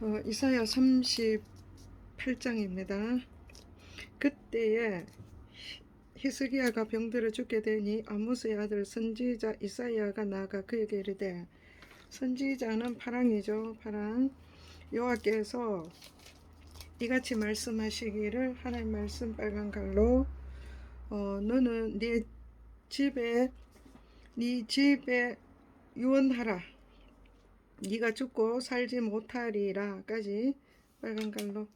어, 이사야 38장입니다. 그때에 히- 히스기야가 병들어 죽게 되니 아모스의 아들 선지자 이사야가 나가 그에게 이르되 선지자는 파랑이죠 파랑 여호와께서 이같이 말씀하시기를 하나님 말씀 빨간 갈로 어, 너는 네 집에 네 집에 유언하라 네가 죽고 살지 못하리라까지 빨간 갈로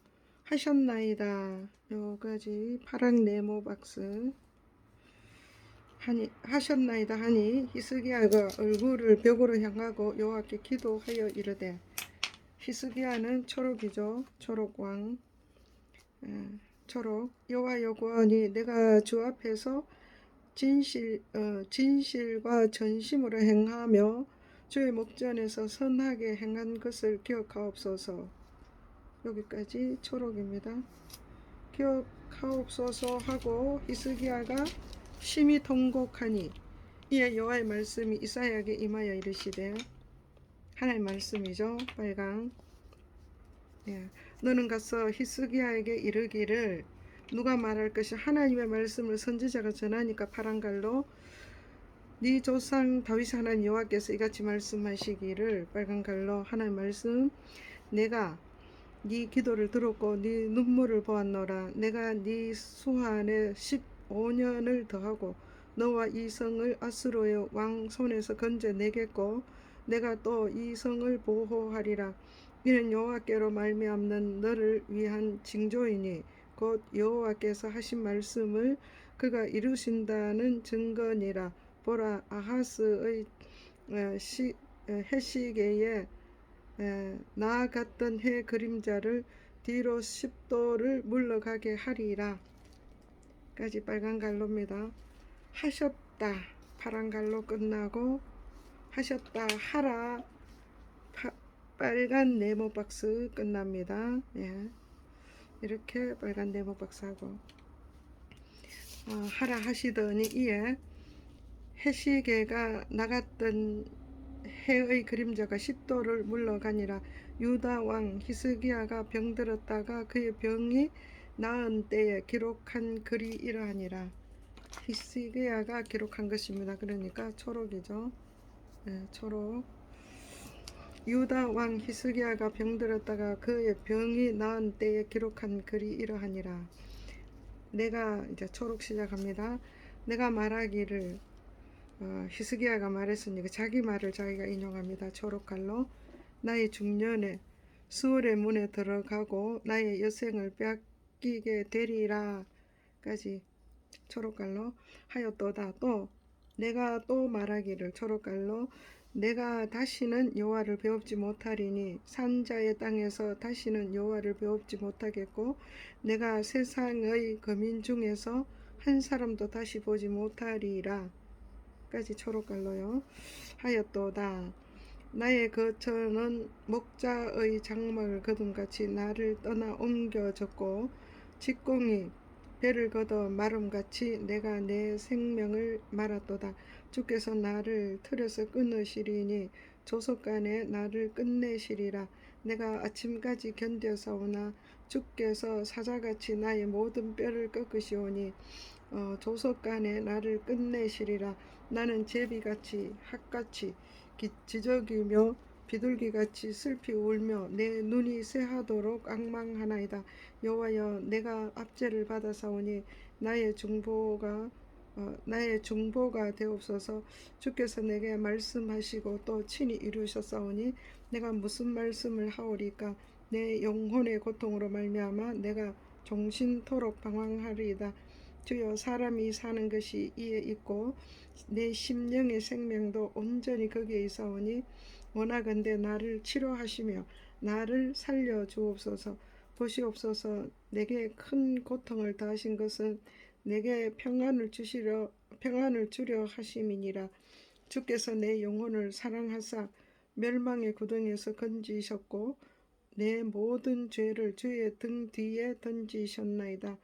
하셨나이다. 요까지. 파랑 네모 박스. 하니 하셨나이다 하니 히스기야가 얼굴을 벽으로 향하고 여호와께 기도하여 이르되 히스기야는 초록이죠. 초록 왕. 예, 초록. 여호와 여구하니 내가 주 앞에서 진실 어, 진실과 전심으로 행하며 주의 목전에서 선하게 행한 것을 기억하옵소서. 여기까지 초록입니다. 기억하옵소서 하고 히스기야가 심히 통곡하니 이에 여호와의 말씀이 이사야에게 임하여 이르시되 하나님 말씀이죠. 빨강. 예. 너는 가서 히스기야에게 이르기를 누가 말할 것이 하나님의 말씀을 선지자가 전하니까 파란 갈로 네 조상 다윗 하나님 여호와께서 이같이 말씀하시기를 빨간 갈로 하나님 말씀 내가 네 기도를 들었고 네 눈물을 보았노라. 내가 네 수한에 15년을 더하고 너와 이 성을 아스로의 왕 손에서 건져 내겠고 내가 또 이 성을 보호하리라. 이는 여호와께로 말미암는 너를 위한 징조이니 곧 여호와께서 하신 말씀을 그가 이루신다는 증거니라 보라 아하스의 에, 시, 에, 해시계에 에, 나아갔던 해 그림자를 뒤로 10도를 물러가게 하리라. 까지 빨간 갈로입니다. 하셨다. 파란 갈로 끝나고 하셨다 하라. 파, 빨간 네모 박스 끝납니다. 예. 이렇게 빨간 네모 박스 하고 어, 하라 하시더니 이에 해시계가 나갔던 해의 그림자가 10도를 물러가니라 유다 왕 히스기야가 병들었다가 그의 병이 나은 때에 기록한 글이 이러하니라 히스기야가 기록한 것입니다. 그러니까 초록이죠. 네, 초록 유다 왕 히스기야가 병들었다가 그의 병이 나은 때에 기록한 글이 이러하니라 내가 이제 초록 시작합니다. 내가 말하기를 어, 히스기야가 말했으니까 자기 말을 자기가 인용합니다. 초록칼로 나의 중년에 수월의 문에 들어가고 나의 여생을 뺏기게 되리라까지 초록칼로 하였도다. 또 내가 또 말하기를 초록칼로 내가 다시는 여호와를 배웁지 못하리니 산자의 땅에서 다시는 여호와를 배웁지 못하겠고 내가 세상의 거민 중에서 한 사람도 다시 보지 못하리라. 까지 초록갈로요. 하였도다. 나의 거처는 목자의 장막을 거둠같이 나를 떠나 옮겨졌고 직공이 배를 걷어 마름같이 내가 내 생명을 말았도다. 주께서 나를 틀에서 끊으시리니 조속간에 나를 끝내시리라. 내가 아침까지 견뎌사오나 주께서 사자같이 나의 모든 뼈를 꺾으시오니 어, 조속간에 나를 끝내시리라. 나는 제비같이 학같이 기- 지저귀며 비둘기같이 슬피 울며 내 눈이 새하도록 악망하나이다. 여호와여 내가 압제를 받아사오니 나의 중보가 어, 나의 중보가 되옵소서. 주께서 내게 말씀하시고 또 친히 이루셨사오니 내가 무슨 말씀을 하오리까? 내 영혼의 고통으로 말미암아 내가 종신토록 방황하리이다 주여 사람이 사는 것이 이에 있고 내 심령의 생명도 온전히 거기에 있사오니 원하건대 나를 치료하시며 나를 살려 주옵소서. 보시옵소서 내게 큰 고통을 더하신 것은 내게 평안을 주시려 평안을 주려 하심이니라. 주께서 내 영혼을 사랑하사 멸망의 구덩이에서 건지셨고 내 모든 죄를 주의 등 뒤에 던지셨나이다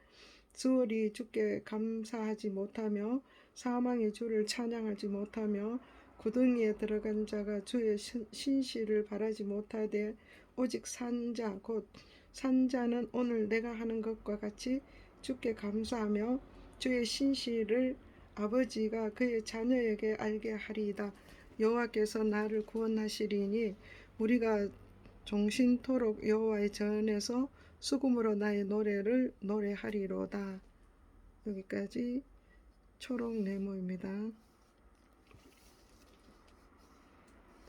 수월이 주께 감사하지 못하며 사망의 주를 찬양하지 못하며 구덩이에 들어간 자가 주의 신- 신실을 바라지 못하되 오직 산자 곧 산자는 오늘 내가 하는 것과 같이 주께 감사하며 주의 신실을 아버지가 그의 자녀에게 알게 하리이다. 여호와께서 나를 구원하시리니 우리가 종신토록 여호와의 전에서 수금으로 나의 노래를 노래하리로다. 여기까지 초록 네모입니다.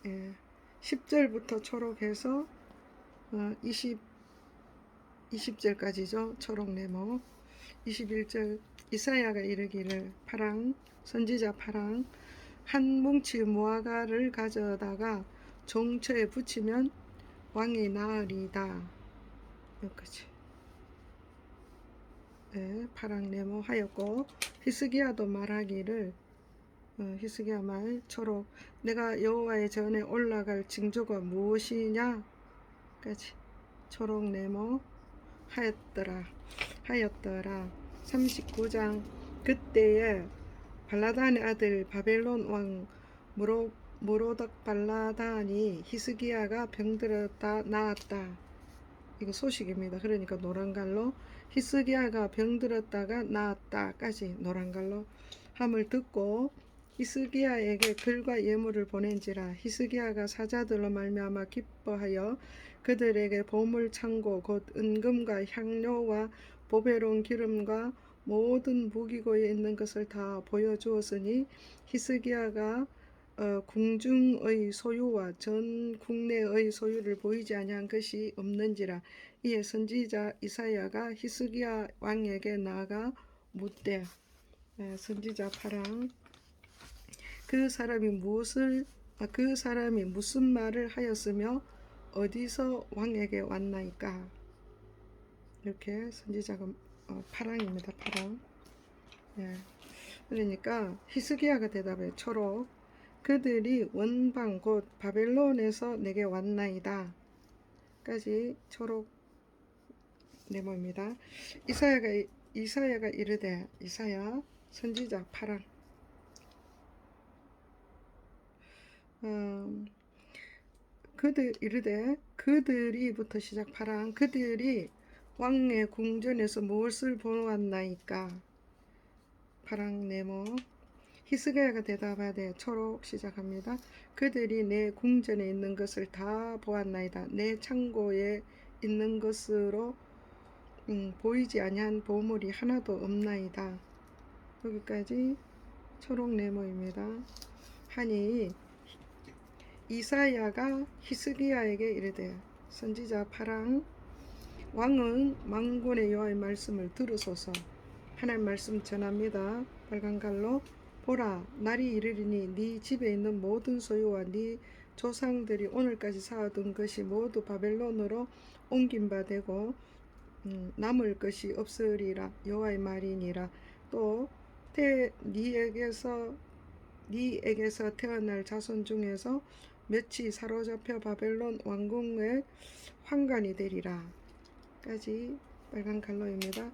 예, 10절부터 초록해서 어, 20 20절까지죠. 초록 네모. 21절 이사야가 이르기를 파랑 선지자 파랑 한 뭉치 무화과를 가져다가 종처에 붙이면 왕이 나으리다. 여기까지. 네, 파랑 네모 하였고 히스기야도 말하기를 어, 히스기야 말 초록 내가 여호와의 전에 올라갈 징조가 무엇이냐 까지 초록 네모 하였더라 하였더라 39장 그때에 발라단의 아들 바벨론 왕 무로 무로덕 발라단이 히스기야가 병들었다 나았다 이거 소식입니다. 그러니까 노란갈로 히스기야가 병들었다가 나았다까지 노란갈로 함을 듣고 히스기야에게 글과 예물을 보낸지라 히스기야가 사자들로 말미암아 기뻐하여 그들에게 보물 창고 곧 은금과 향료와 보배로운 기름과 모든 무기고에 있는 것을 다 보여주었으니 히스기야가 어, 궁중의 소유와 전 국내의 소유를 보이지 아니한 것이 없는지라 이에 선지자 이사야가 히스기야 왕에게 나아가 묻되 예, 선지자 파랑 그 사람이 무엇을 아, 그 사람이 무슨 말을 하였으며 어디서 왕에게 왔나이까? 이렇게 선지자가 어, 파랑입니다 파랑 예. 그러니까 히스기야가 대답해. 초록 그들이 원방 곧 바벨론에서 내게 왔나이다. 까지 초록 네모입니다. 이사야가 이사야가 이르되 이사야 선지자 파랑. 음, 그들 이르되 그들이부터 시작 파랑 그들이 왕의 궁전에서 무엇을 보았나이까? 파랑 네모 히스기야가 대답하되 초록 시작합니다. 그들이 내 궁전에 있는 것을 다 보았나이다. 내 창고에 있는 것으로 음, 보이지 아니한 보물이 하나도 없나이다. 여기까지 초록 네모입니다. 하니 이사야가 히스기야에게 이르되 선지자 파랑 왕은 망군의 여호와의 말씀을 들으소서 하나님 말씀 전합니다. 빨간 갈로 보라 날이 이르리니 네 집에 있는 모든 소유와 네 조상들이 오늘까지 쌓아둔 것이 모두 바벨론으로 옮긴 바 되고 음, 남을 것이 없으리라. 여호와의 말이니라. 또 태, 네에게서 네에게서 태어날 자손 중에서 몇이 사로잡혀 바벨론 왕궁의 환관이 되리라. 까지 빨간 칼로입니다.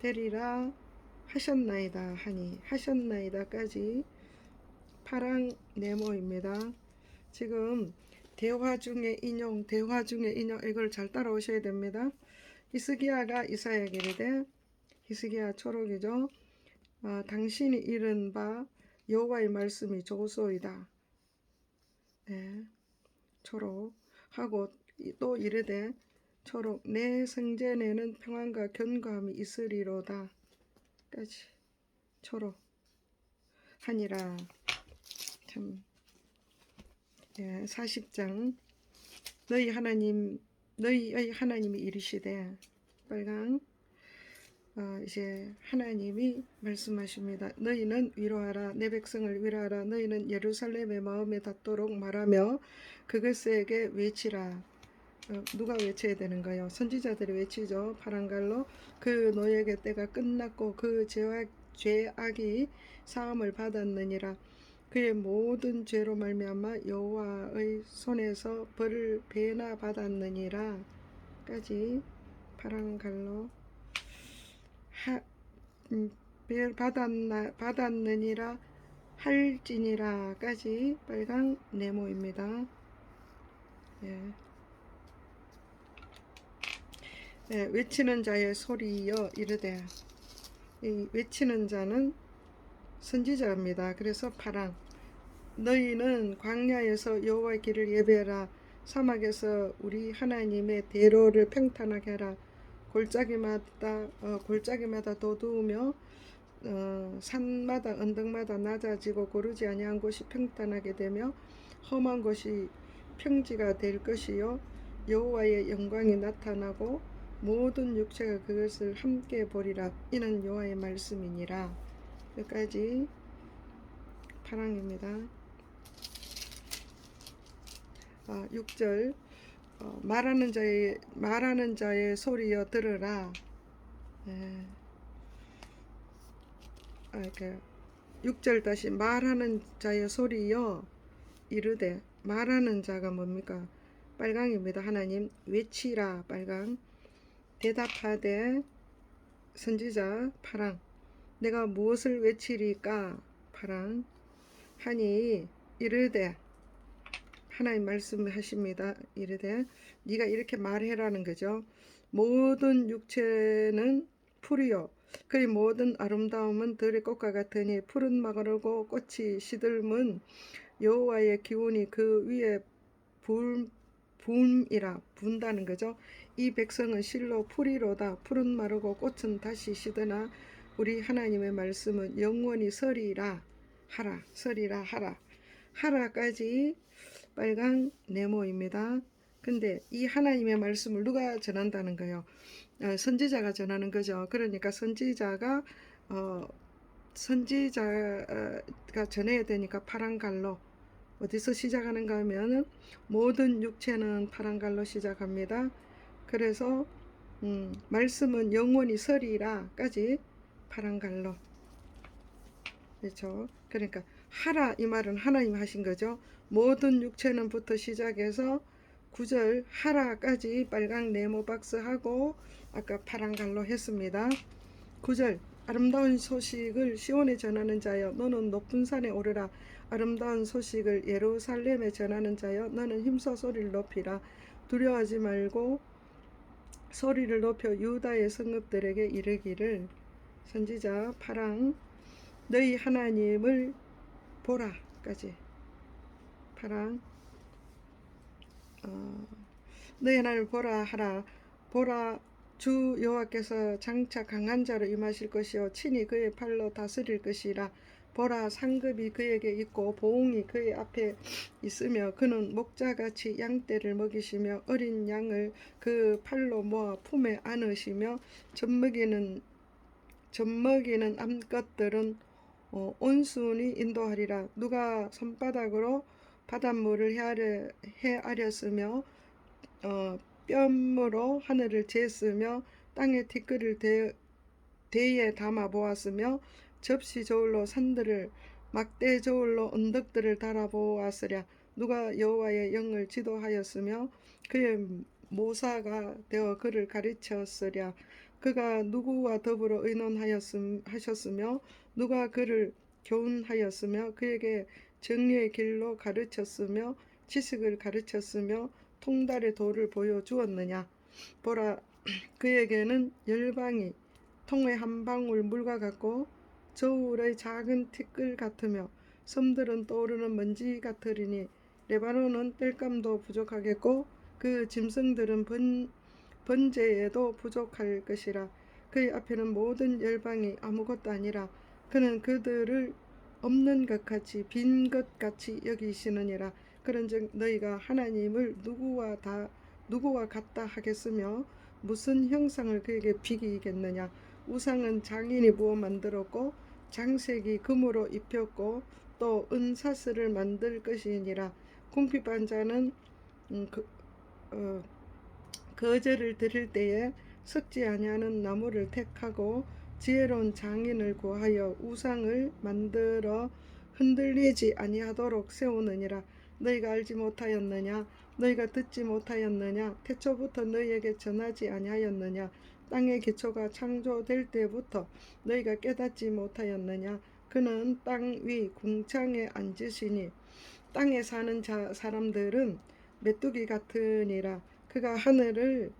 되리라 하셨나이다 하니 하셨나이다까지 파랑 네모입니다. 지금 대화 중에 인용 대화 중에 인용 이걸 잘 따라오셔야 됩니다. 히스기야가 이사야에게 이르되 히스기야 초록이죠. 아, 당신이 이른 바 여호와의 말씀이 좋소이다. 네, 초록 하고 또 이르되 초록 내 성전에는 평안과 견고함이 있으리로다. 까지. 초록 하니라. 참. 예, 40장. 너희 하나님 너희의 하나님이 이르시되 빨강. 어, 이제 하나님이 말씀하십니다. 너희는 위로하라. 내 백성을 위로하라. 너희는 예루살렘의 마음에 닿도록 말하며 그것에게 외치라. 어, 누가 외쳐야 되는가요? 선지자들이 외치죠. 파란갈로 그 노예의 때가 끝났고 그 죄악, 죄악이 사함을 받았느니라. 그의 모든 죄로 말미암아 여호와의 손에서 벌을 배나 받았느니라. 까지 파란갈로 하, 음, 받았나, 받았느니라 할지니라까지 빨강 네모입니다. 예. 예, 외치는 자의 소리여 이르되 이 외치는 자는 선지자입니다. 그래서 파랑 너희는 광야에서 여호와의 길을 예배하라. 사막에서 우리 하나님의 대로를 평탄하게 하라. 골짜기마다 어, 골짜기마다 도두우며 어, 산마다 언덕마다 낮아지고 고르지 아니한 곳이 평탄하게 되며 험한 곳이 평지가 될 것이요. 여호와의 영광이 나타나고 모든 육체가 그것을 함께 보리라 이는 여호와의 말씀이니라 여기까지 파랑입니다. 아, 6절 어, 말하는 자의 말하는 자의 소리여 들으라. 예. 아, 그 6절 다시 말하는 자의 소리여 이르되 말하는 자가 뭡니까? 빨강입니다. 하나님 외치라 빨강 대답하되 선지자 파랑 내가 무엇을 외치리까 파랑 하니 이르되 하나님 말씀하십니다. 이르되 네가 이렇게 말해라는 거죠. 모든 육체는 풀이요. 그의 모든 아름다움은 들의 꽃과 같으니 푸른 마르고 꽃이 시들면 여호와의 기운이 그 위에 불 붐이라 분다는 거죠. 이 백성은 실로 풀이로다. 푸른 마르고 꽃은 다시 시드나 우리 하나님의 말씀은 영원히 서리라 하라 서리라 하라 하라까지 빨강 네모입니다. 근데 이 하나님의 말씀을 누가 전한다는 거예요? 어, 선지자가 전하는 거죠. 그러니까 선지자가 어, 선지자가 전해야 되니까 파란 갈로 어디서 시작하는가 하면은 모든 육체는 파란 갈로 시작합니다. 그래서 음, 말씀은 영원히 서리라까지 파란 갈로 그렇죠. 그러니까 하라 이 말은 하나님 하신 거죠. 모든 육체는부터 시작해서 구절 하라까지 빨강 네모 박스 하고 아까 파란 갈로 했습니다. 구절 아름다운 소식을 시온에 전하는 자여 너는 높은 산에 오르라. 아름다운 소식을 예루살렘에 전하는 자여 너는 힘써 소리를 높이라. 두려워하지 말고 소리를 높여 유다의 성읍들에게 이르기를 선지자 파랑 너희 하나님을 보라까지. 파랑 어, 너희 하나님을 보라 하라. 보라 주 여호와께서 장차 강한 자로 임하실 것이요. 친히 그의 팔로 다스릴 것이라. 보라 상급이 그에게 있고 보응이 그의 앞에 있으며 그는 목자같이 양떼를 먹이시며 어린 양을 그 팔로 모아 품에 안으시며 젖먹이는 젖먹이는 암것들은 어, 온순히 인도하리라. 누가 손바닥으로 바닷물을 헤아려, 헤아렸으며 어, 뼘으로 하늘을 쟀으며 땅에 티끌을 대, 대에 담아 보았으며 접시 저울로 산들을 막대 저울로 언덕들을 달아 보았으랴. 누가 여호와의 영을 지도하였으며 그의 모사가 되어 그를 가르쳤으랴. 그가 누구와 더불어 의논하셨으며 누가 그를 교훈하였으며 그에게 정리의 길로 가르쳤으며 지식을 가르쳤으며 통달의 도를 보여주었느냐? 보라 그에게는 열방이 통의 한 방울 물과 같고 저울의 작은 티끌 같으며 섬들은 떠오르는 먼지 같으리니 레바논은 땔감도 부족하겠고 그 짐승들은 번, 번제에도 부족할 것이라. 그의 앞에는 모든 열방이 아무것도 아니라 그는 그들을 없는 것 같이 빈 것 같이 여기시느니라 그런즉 너희가 하나님을 누구와 다 누구와 같다 하겠으며 무슨 형상을 그에게 비기겠느냐? 우상은 장인이 부어 만들었고 장색이 금으로 입혔고 또 은사슬을 만들 것이니라. 궁핍한 자는 음, 그, 어, 거절을 드릴 때에 썩지 아니하는 나무를 택하고 지혜로운 장인을 구하여 우상을 만들어 흔들리지 아니하도록 세우느니라 너희가 알지 못하였느냐? 너희가 듣지 못하였느냐? 태초부터 너희에게 전하지 아니하였느냐? 땅의 기초가 창조될 때부터 너희가 깨닫지 못하였느냐? 그는 땅 위 궁창에 앉으시니 땅에 사는 자, 사람들은 메뚜기 같으니라. 그가 하늘을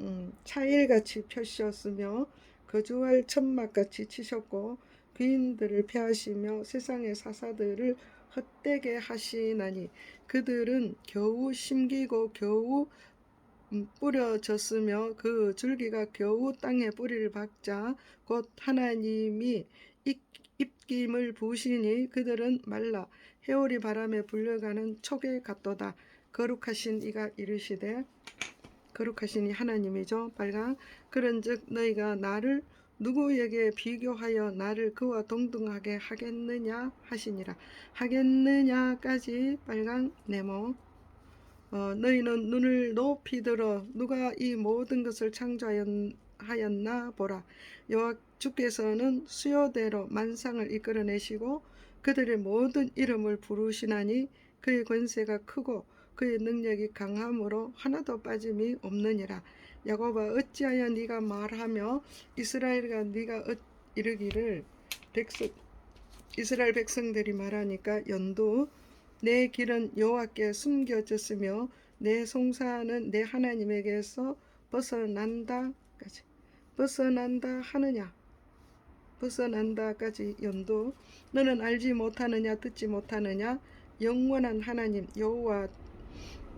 음, 차일같이 펴셨으며 거주할 천막같이 치셨고 귀인들을 패하시며 세상의 사사들을 헛되게 하시나니 그들은 겨우 심기고 겨우 음, 뿌려졌으며 그 줄기가 겨우 땅에 뿌리를 박자 곧 하나님이 입- 입김을 부으시니 그들은 말라. 해오리 바람에 불려가는 촉에 같도다. 거룩하신 이가 이르시되 거룩하신 이 하나님이죠 빨강. 그런즉 너희가 나를 누구에게 비교하여 나를 그와 동등하게 하겠느냐 하시니라. 하겠느냐까지 빨강 네모. 어, 너희는 눈을 높이 들어 누가 이 모든 것을 창조하였나 보라. 여호와 주께서는 수요대로 만상을 이끌어내시고 그들의 모든 이름을 부르시나니 그의 권세가 크고 그의 능력이 강함으로 하나도 빠짐이 없느니라 야곱아 어찌하여 네가 말하며 이스라엘과 네가 어, 이르기를 백성 이스라엘 백성들이 말하니까 연두 내 길은 여호와께 숨겨졌으며 내 송사는 내 하나님에게서 벗어난다까지. 벗어난다 하느냐? 벗어난다까지 연도. 너는 알지 못하느냐 듣지 못하느냐? 영원한 하나님 여호와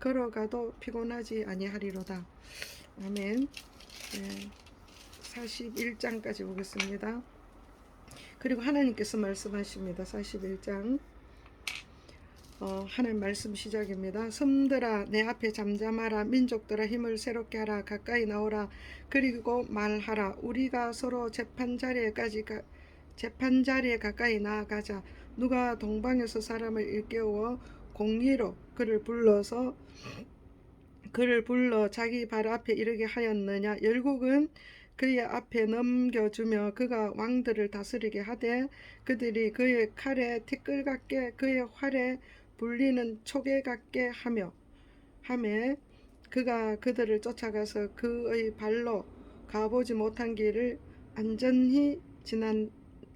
걸어가도 피곤하지 아니하리로다. 아멘. 네, 41장까지 보겠습니다. 그리고 하나님께서 말씀하십니다. 41장. 어, 하나님 말씀 시작입니다. 섬들아 내 앞에 잠잠하라 민족들아 힘을 새롭게 하라 가까이 나오라 그리고 말하라 우리가 서로 재판 자리에까지 가, 재판 자리에 가까이 나아가자 누가 동방에서 사람을 일깨워 공의로 그를 불러서 그를 불러 자기 발 앞에 이르게 하였느냐. 열국은 그의 앞에 넘겨주며 그가 왕들을 다스리게 하되 그들이 그의 칼에 티끌 같게 그의 활에 불리는 촉에 같게 하며 하매 그가 그들을 쫓아가서 그의 발로 가보지 못한 길을 안전히 지난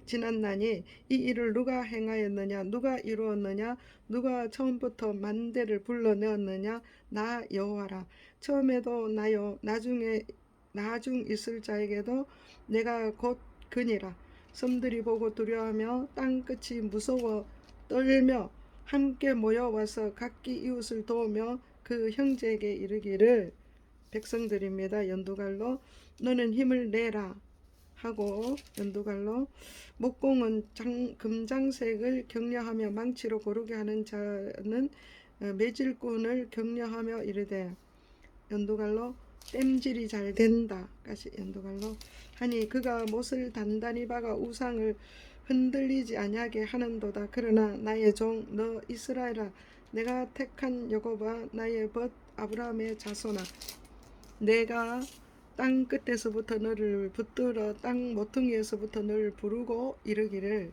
지났나니 이 일을 누가 행하였느냐? 누가 이루었느냐? 누가 처음부터 만대를 불러내었느냐? 나 여호와라. 처음에도 나요 나중에 나중 있을 자에게도 내가 곧 그니라. 섬들이 보고 두려워하며 땅 끝이 무서워 떨며 함께 모여와서 각기 이웃을 도우며 그 형제에게 이르기를 백성들입니다. 연두갈로 너는 힘을 내라 하고 연두갈로 목공은 장, 금장색을 격려하며 망치로 고르게 하는 자는 어, 매질꾼을 격려하며 이르되 연두갈로 땜질이 잘 된다 까지 연두갈로. 하니 그가 못을 단단히 박아 우상을 흔들리지 아니하게 하는도다. 그러나 나의 종 너 이스라엘아 내가 택한 여호와 나의 벗 아브라함의 자손아 내가 땅 끝에서부터 너를 붙들어 땅 모퉁이에서부터 너를 부르고 이르기를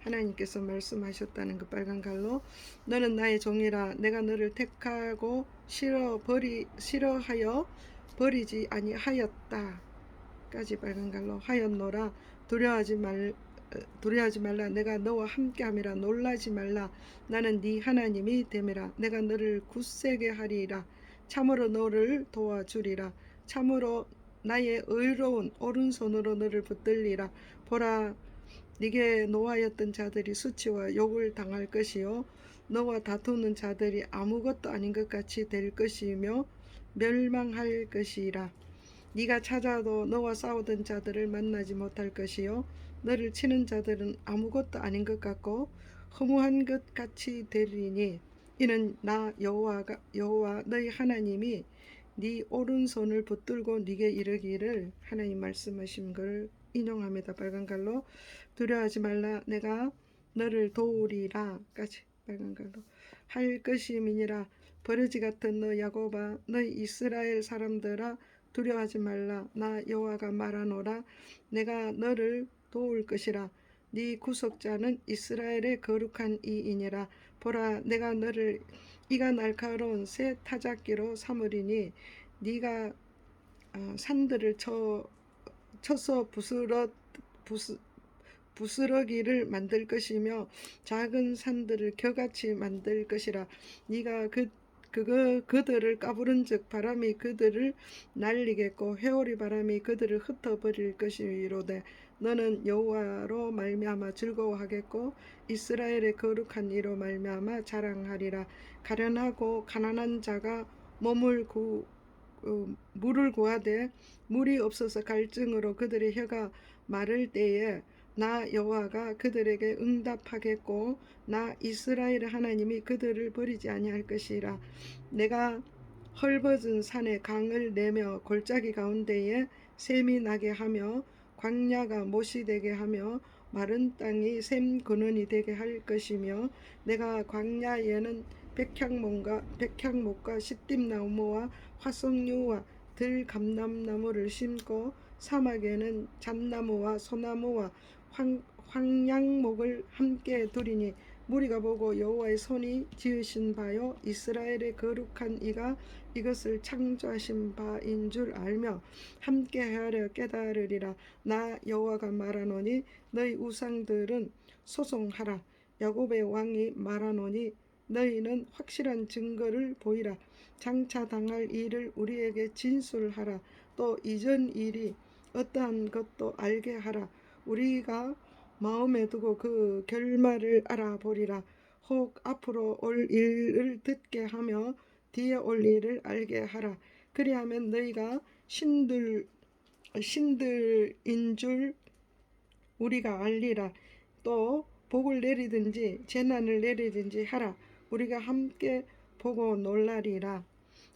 하나님께서 말씀하셨다는 그 빨간 갈로 너는 나의 종이라 내가 너를 택하고 싫어 버리 싫어하여 버리지 아니하였다 까지 빨간 갈로 하였노라. 두려워하지 말 어, 두려워하지 말라. 내가 너와 함께함이라. 놀라지 말라. 나는 네 하나님이 됨이라. 내가 너를 굳세게 하리라. 참으로 너를 도와주리라. 참으로 나의 의로운 오른손으로 너를 붙들리라. 보라 네게 노하였던 자들이 수치와 욕을 당할 것이요. 너와 다투는 자들이 아무것도 아닌 것 같이 될 것이며 멸망할 것이라. 네가 찾아도 너와 싸우던 자들을 만나지 못할 것이요. 너를 치는 자들은 아무것도 아닌 것 같고 허무한 것 같이 되리니. 이는 나 여호와가 여호와 너희 하나님이 네 오른손을 붙들고 네게 이르기를 하나님 말씀하신 걸 인용합니다. 빨간 갈로. 두려워하지 말라. 내가 너를 도우리라까지 빨간 갈로. 할 것임이니라. 버러지 같은 너 야곱아 너희 이스라엘 사람들아 두려워하지 말라. 나 여호와가 말하노라. 내가 너를 도울 것이라. 네 구속자는 이스라엘의 거룩한 이이니라 보라 내가 너를 이가 날카로운 새 타작기로 삼으리니 네가 어, 산들을 쳐 쳐서 부스러 부스 부스러기를 만들 것이며 작은 산들을 겨같이 만들 것이라. 네가 그 그거 그들을 까부른즉 바람이 그들을 날리겠고 회오리 바람이 그들을 흩어버릴 것이로되 너는 여호와로 말미암아 즐거워하겠고 이스라엘의 거룩한 이로 말미암아 자랑하리라. 가련하고 가난한 자가 몸을 구 어, 물을 구하되 물이 없어서 갈증으로 그들의 혀가 마를 때에 나 여호와가 그들에게 응답하겠고 나 이스라엘 하나님이 그들을 버리지 아니할 것이라. 내가 헐벗은 산에 강을 내며 골짜기 가운데에 샘이 나게 하며 광야가 못이 되게 하며 마른 땅이 샘 근원이 되게 할 것이며 내가 광야에는 백향목과 백향목과 시띠나무와 화석류와 들감남나무를 심고 사막에는 잣나무와 소나무와 황, 황양목을 함께 두리니 무리가 보고 여호와의 손이 지으신 바요 이스라엘의 거룩한 이가 이것을 창조하신 바인 줄 알며 함께 하려 깨달으리라. 나 여호와가 말하노니 너희 우상들은 소송하라. 야곱의 왕이 말하노니 너희는 확실한 증거를 보이라. 장차 당할 일을 우리에게 진술하라. 또 이전 일이 어떠한 것도 알게 하라. 우리가 마음에 두고 그 결말을 알아보리라. 혹 앞으로 올 일을 듣게 하며 뒤에 올 일을 알게 하라. 그리하면 너희가 신들 신들인 줄 우리가 알리라. 또 복을 내리든지 재난을 내리든지 하라. 우리가 함께 보고 놀라리라.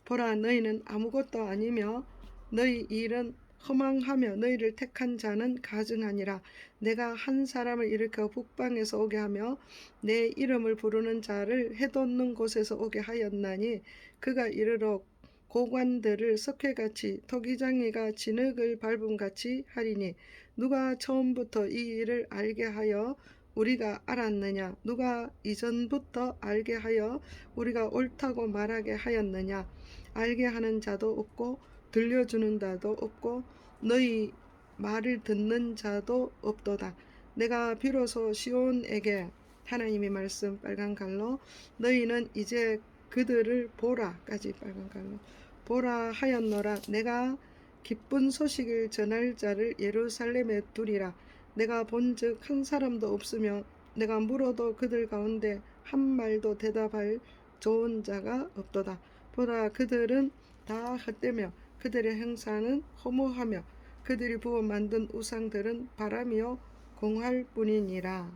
보라 너희는 아무것도 아니며 너희 일은 허망하며 너희를 택한 자는 가증하니라. 내가 한 사람을 일으켜 북방에서 오게 하며 내 이름을 부르는 자를 해돋는 곳에서 오게 하였나니 그가 이르러 고관들을 석회같이 토기장이가 진흙을 밟음같이 하리니 누가 처음부터 이 일을 알게 하여 우리가 알았느냐? 누가 이전부터 알게 하여 우리가 옳다고 말하게 하였느냐? 알게 하는 자도 없고 들려주는 자도 없고 너희 말을 듣는 자도 없도다. 내가 비로소 시온에게 하나님의 말씀 빨간 갈로 너희는 이제 그들을 보라까지 빨간 갈로 보라 하였노라. 내가 기쁜 소식을 전할 자를 예루살렘에 두리라. 내가 본즉 한 사람도 없으며 내가 물어도 그들 가운데 한 말도 대답할 좋은 자가 없도다. 보라 그들은 다 헛되며 그들의 행사는 허무하며 그들이 부어 만든 우상들은 바람이요 공할 뿐이니라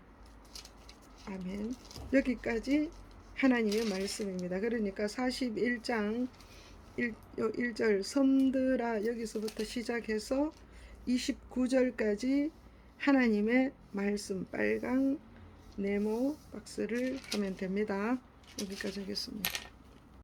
아멘 여기까지 하나님의 말씀입니다 그러니까 41장 1, 1절 섬들아 여기서부터 시작해서 29절까지 하나님의 말씀 빨강 네모 박스를 하면 됩니다. 여기까지 하겠습니다.